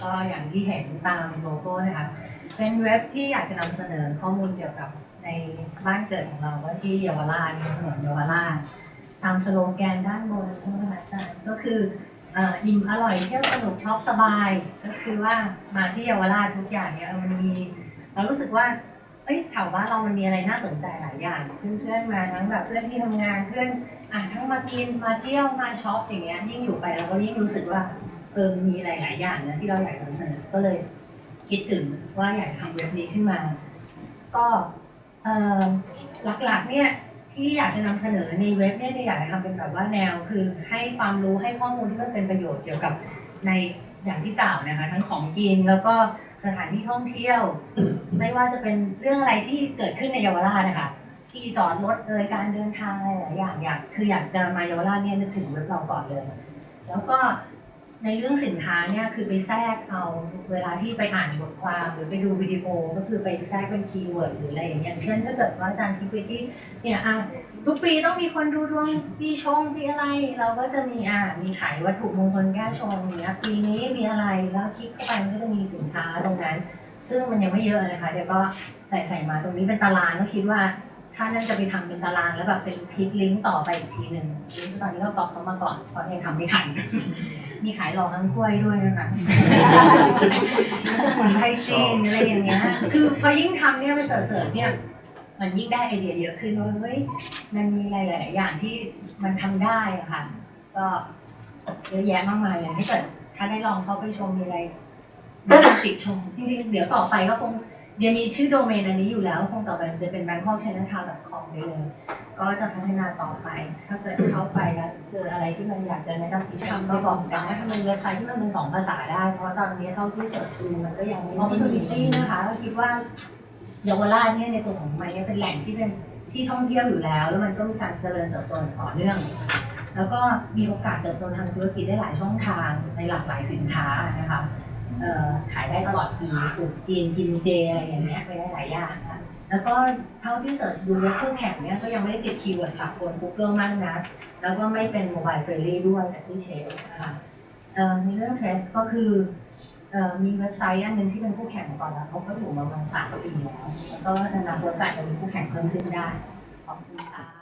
ก็อย่างที่เห็นตามโลโก้นะคะเป็นเว็บที่อยากจะนำเสนอข้อมูลเกี่ยวกับในบ้านเกิดของเราก็ที่เยาวราชถนนเยาวราชตามสโลแกนด้านบนใช่ไหมคะอาจารย์ก็คืออิ่มอร่อยเที่ยวสนุกชอบสบาย ก็คือว่ามาที่เยาวราชทุกอย่างเนี่ยมันมีเรารู้สึกว่าเอ้ยแถวบ้านเรามันมีอะไรน่าสนใจหลายอย่างเพื่อนๆมาทั้งแบบเพื่อนที่ทำงานเพื่อนอะทั้งมากินมาเที่ยวมาช็อปอย่างเงี้ยยิ่งอยู่ไปเราก็ยิ่งรู้สึกว่า ออมีหลาย ๆ อย่างนะที่เราอยากนำเสนอก็เลยคิดถึงว่าอยากทำเว็บนี้ขึ้นมา ก็เออหลัก ๆ เนี่ยที่อยากจะนำเสนอในเว็บเนี่ยอยากจะทำเป็นแบบว่าแนวคือให้ความรู้ให้ข้อมูลที่มันเป็นประโยชน์เกี่ยวกับในอย่างที่กล่าวนะคะ ทั้งของกินแล้วก็สถานที่ท่องเที่ยว ไม่ว่าจะเป็นเรื่องอะไรที่เกิดขึ้นในเยาวราชนะคะที่จอดรถเอยการเดินทางอะไรหลายอย่างอยากคืออยากจะมาเยาวราชเนี่ยนึกถึงเว็บเราก่อนเลย แล้วก็ ในเรื่องสินค้าเนี่ยคือไปแทรกเอาเวลาที่ไปอ่านบทความหรือไปดูวิดีโอก็คือไปแทรกเป็นคีย์เวิร์ดหรืออะไรอย่างเงี้ยเช่นถ้าเกิดว่าอาจารย์คิดไปที่เนี่ยอะทุกปีต้องมีคนดูดวงปีชงปีอะไร เราก็จะมีอะมีขายวัตถุมงคลแก้ชงอย่างเงี้ยปีนี้มีอะไรแล้วคลิกเข้าไปมันก็จะมีสินค้าตรงนั้น ซึ่งมันยังไม่เยอะนะคะเดี๋ยวก็ใส่ใส่มาตรงนี้เป็นตารางก็คิดว่า ถ้านั่นจะไปทำเป็นตารางแล้วแบบเป็นคลิกลิงก์ต่อไปอีกทีหนึ่งลิงก์ตอนนี้ก็กรอกเขามาก่อนเพราะยังทำไม่ทัน มีขายหลอกทั้งกล้วยด้วยนะคะสมุนไพรจีนอะไรอย่างเงี้ย คือพอยิ่งทำเนี่ยไปเสิร์ชๆเนี่ยมันยิ่งได้ไอเดียเยอะขึ้นว่าเฮ้ยมันมีอะไรหลาย ๆ อย่างที่มันทำได้อะค่ะ ก็เยอะแยะมากมายเลยถ้าเกิดถ้าได้ลองเข้าไปชมมีอะไรติดชม จริง ๆ เดี๋ยวต่อไปก็คง เดี๋ยวมีชื่อโดเมนอันนี้อยู่แล้วคงต่อไปมันจะเป็น bangkok chinatown com ได้เลย ก็จะพัฒนาต่อไป ถ้าเกิดเข้าไปแล้วเจออะไรที่มันอยากจะแนะนำที่ทำก็บอกกันว่าทำเป็นเว็บไซต์ที่มันเป็นสองภาษาได้ เพราะว่าตอนนี้เท่าที่เสิร์ชดูมันก็ยังไม่ opportunity นะคะก็คิดว่าเยาวราชเนี่ยในตัวของมันเนี่ยเป็นแหล่งที่เป็นที่ท่องเที่ยวอยู่แล้ว แล้วมันก็มีการเจริญเติบโตอย่างต่อเนื่อง แล้วก็มีโอกาสเติบโตทางธุรกิจได้หลายช่องทางในหลากหลายสินค้านะคะเอ่อ ขายได้ตลอดปีปลูกกินกินเจอะไรอย่างเงี้ยไปได้หลายอย่างค่ะแล้วก็เท่าที่เสิร์ชดูว่าคู่แข่งเนี่ยก็ยังไม่ได้ติดคีย์เวิร์ดค่ะบน Google มากนะ แล้วก็ไม่เป็นโมบายเฟรนลี่ด้วยแต่ที่เชลนะคะเอ่อในเรื่องเทรนก็คือเอ่อมีเว็บไซต์อันหนึ่งที่เป็นคู่แข่งก่อนแล้วเขาก็อยู่มาประมาณสามปีแล้วแล้วก็อนาคตอาจจะมีคู่แข่งเพิ่มขึ้นได้ขอบคุณค่ะ